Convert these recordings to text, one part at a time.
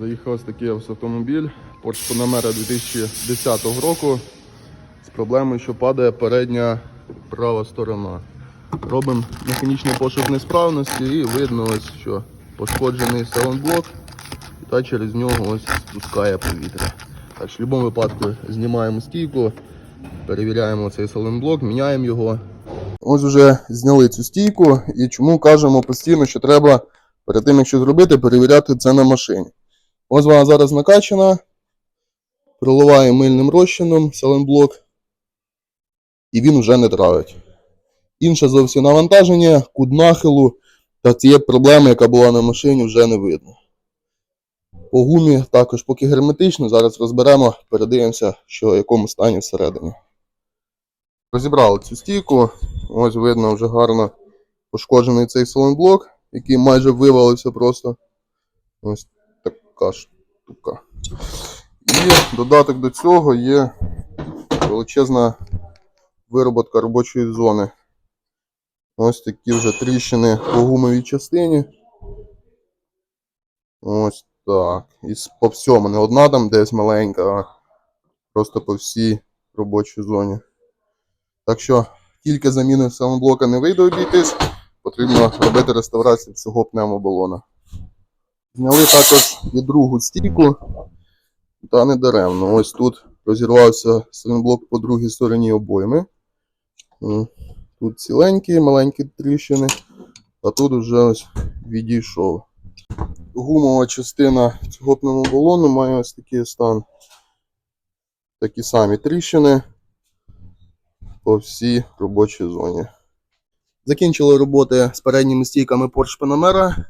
Заїхав ось такий автомобіль Porsche Panamera 2010 року з проблемою, що падає передня права сторона. Робимо механічний пошук несправності і видно, ось, що пошкоджений салонблок та через нього ось спускає повітря. Так що в будь-якому випадку знімаємо стійку, перевіряємо цей салонблок, міняємо його. Ось вже зняли цю стійку і чому кажемо постійно, що треба перед тим, як щось зробити, перевіряти це на машині. Ось вона зараз накачана. Проливаю мильним розчином саленблок. І він вже не травить. Інше зовсім навантаження, кут нахилу та цієї проблеми, яка була на машині, вже не видно. По гумі також поки герметично. Зараз розберемо, передивимося, що в якому стані всередині. Розібрали цю стійку. Ось видно вже гарно пошкоджений цей салонблок, який майже вивалився просто. Ось така штука. І додаток до цього є величезна вироботка робочої зони. Ось такі вже тріщини по гумовій частині. Ось так. І по всьому. Не одна там десь маленька, а просто по всій робочій зоні. Так що тільки заміною самоблока не вийде обійтись, потрібно робити реставрацію всього пневмобалона. Зняли також і другу стійку, та не даремно. Ось тут розірвався силінблок по другій стороні обойми. Тут ціленькі, маленькі тріщини, а тут вже ось відійшов. Гумова частина цього пневмобалону має ось такий стан. Такі самі тріщини по всій робочій зоні. Закінчили роботи з передніми стійками Porsche Panamera.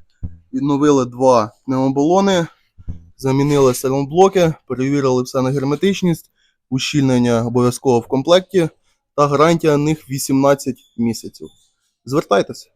Відновили два пневмоболони, замінили салонблоки, перевірили все на герметичність, ущільнення обов'язково в комплекті та гарантія на них 18 місяців. Звертайтеся.